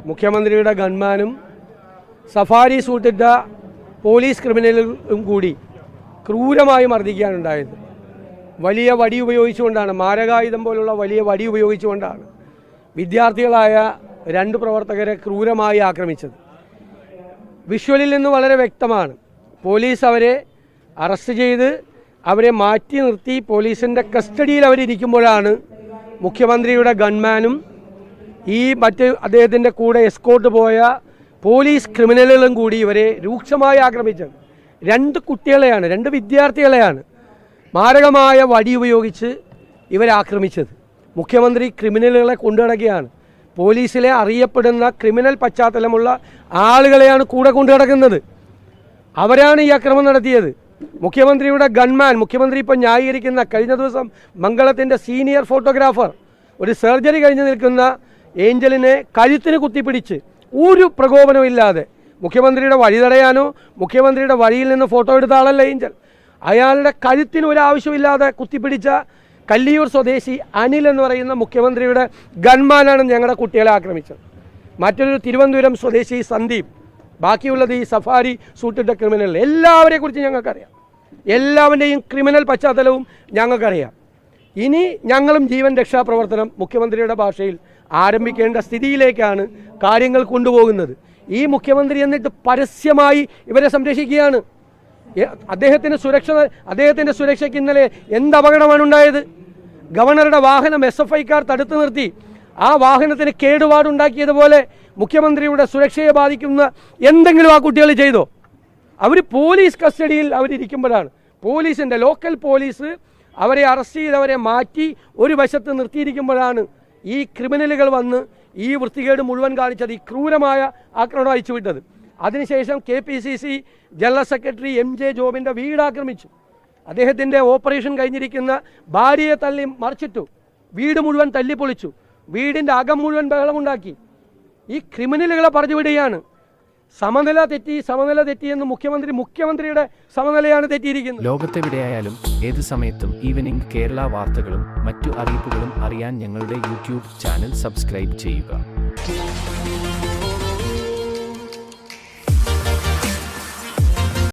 മുഖ്യമന്ത്രിയുടെ ഗൺമാനും safari സൂട്ടിട്ട police ക്രിമിനലുകളും കൂടി ക്രൂരമായി മർദ്ദിക്കാനുണ്ടായത് വലിയ വടി ഉപയോഗിച്ചുകൊണ്ടാണ് മാരകായുധം പോലുള്ള വലിയ വടി ഉപയോഗിച്ചുകൊണ്ടാണ് വിദ്യാർത്ഥികളായ രണ്ട് പ്രവർത്തകരെ ക്രൂരമായി ആക്രമിച്ചത്. വിഷ്വലിൽ നിന്ന് വളരെ വ്യക്തമാണ് പോലീസ് അവരെ അറസ്റ്റ് ചെയ്ത് അവരെ മാറ്റി നിർത്തി പോലീസിന്റെ കസ്റ്റഡിയിൽ അവരിയ്ക്കുമ്പോഴാണ് മുഖ്യമന്ത്രിയുടെ ഗൺമാനും ഈ മറ്റ് അദ്ദേഹത്തിന്റെ കൂടെ എസ്കോട്ട് പോയ പോലീസ് ക്രിമിനലുകളും കൂടി ഇവരെ രൂക്ഷമായി ആക്രമിച്ചത് രണ്ട് കുട്ടികളെയാണ് രണ്ട് വിദ്യാർത്ഥികളെയാണ് മാരകമായ വടി ഉപയോഗിച്ച് ഇവരാക്രമിച്ചത് മുഖ്യമന്ത്രി ക്രിമിനലുകളെ കൊണ്ടുനടക്കുകയാണ്. പോലീസിലെ അറിയപ്പെടുന്ന ക്രിമിനൽ പശ്ചാത്തലമുള്ള ആളുകളെയാണ് കൂടെ കൊണ്ടുനടക്കുന്നത്. അവരാണ് ഈ അക്രമം നടത്തിയത്. മുഖ്യമന്ത്രിയുടെ ഗൺമാൻ മുഖ്യമന്ത്രി ഇപ്പോൾ ന്യായീകരിക്കുന്ന കഴിഞ്ഞ ദിവസം മംഗളത്തിന്റെ സീനിയർ ഫോട്ടോഗ്രാഫർ ഒരു സർജറി കഴിഞ്ഞ് നിൽക്കുന്ന ഏഞ്ചലിനെ കഴുത്തിന് കുത്തിപ്പിടിച്ച് ഒരു പ്രകോപനമില്ലാതെ മുഖ്യമന്ത്രിയുടെ വഴി തടയാനോ മുഖ്യമന്ത്രിയുടെ വഴിയിൽ നിന്ന് ഫോട്ടോ എടുത്ത ആളല്ല ഏഞ്ചൽ. അയാളുടെ കഴുത്തിന് ഒരു ആവശ്യമില്ലാതെ കുത്തിപ്പിടിച്ച കല്ലിയൂർ സ്വദേശി അനിൽ എന്ന് പറയുന്ന മുഖ്യമന്ത്രിയുടെ ഗൺമാനാണ് ഞങ്ങളുടെ കുട്ടികളെ ആക്രമിച്ചത്. മറ്റൊരു തിരുവനന്തപുരം സ്വദേശി സന്ദീപ് ബാക്കിയുള്ളത് ഈ സഫാരി സൂട്ടിട്ട ക്രിമിനൽ എല്ലാവരെ കുറിച്ച് ഞങ്ങൾക്കറിയാം. എല്ലാവരുടെയും ക്രിമിനൽ പശ്ചാത്തലവും ഞങ്ങൾക്കറിയാം. ഇനി ഞങ്ങളും ജീവൻ രക്ഷാപ്രവർത്തനം മുഖ്യമന്ത്രിയുടെ ഭാഷയിൽ ആരംഭിക്കേണ്ട സ്ഥിതിയിലേക്കാണ് കാര്യങ്ങൾ കൊണ്ടുപോകുന്നത്. ഈ മുഖ്യമന്ത്രി എന്നിട്ട് പരസ്യമായി ഇവരെ സംരക്ഷിക്കുകയാണ്. അദ്ദേഹത്തിന്റെ സുരക്ഷ അദ്ദേഹത്തിന്റെ സുരക്ഷയ്ക്ക് ഇന്നലെ എന്ത് അപകടമാണ് ഉണ്ടായത്? ഗവർണറുടെ വാഹനം എസ് എഫ് ഐക്കാർ തടുത്തു നിർത്തി. ആ വാഹനത്തിന് കേടുപാടുണ്ടാക്കിയതുപോലെ മുഖ്യമന്ത്രിയുടെ സുരക്ഷയെ ബാധിക്കുന്ന എന്തെങ്കിലും ആ കുട്ടികൾ ചെയ്തോ? അവർ പോലീസ് കസ്റ്റഡിയിൽ അവരിയ്ക്കുമ്പോഴാണ് പോലീസിന്റെ ലോക്കൽ പോലീസ് അവരെ അറസ്റ്റ് ചെയ്ത് അവരെ മാറ്റി ഒരു വശത്ത് നിർത്തിയിരിക്കുമ്പോഴാണ് ഈ ക്രിമിനലുകൾ വന്ന് ഈ വൃത്തികേട് മുഴുവൻ കാണിച്ചത് ഈ ക്രൂരമായ ആക്രമണം അയച്ചുവിട്ടത് അതിനുശേഷം K P C C general secretary M J ജോബിന്റെ വീട് ആക്രമിച്ചു. അദ്ദേഹത്തിന്റെ ഓപ്പറേഷൻ കഴിഞ്ഞിരിക്കുന്ന ഭാര്യയെ തള്ളി മറിച്ചിട്ടു. വീട് മുഴുവൻ തല്ലിപ്പൊളിച്ചു. വീടിന്റെ അകം മുഴുവൻ ബഹളമുണ്ടാക്കി. ഈ ക്രിമിനലുകളെ പറഞ്ഞു വിടുകയാണ് സമനില തെറ്റി സമനില തെറ്റി എന്ന് മുഖ്യമന്ത്രി മുഖ്യമന്ത്രിയുടെ സമനിലയാണ് തെറ്റിയിരിക്കുന്നത്. ലോകത്തെവിടെയായാലും ഏത് സമയത്തും ഈവനിംഗ് കേരള വാർത്തകളും മറ്റു അറിയിപ്പുകളും അറിയാൻ ഞങ്ങളുടെ യൂട്യൂബ് ചാനൽ സബ്സ്ക്രൈബ് ചെയ്യുക.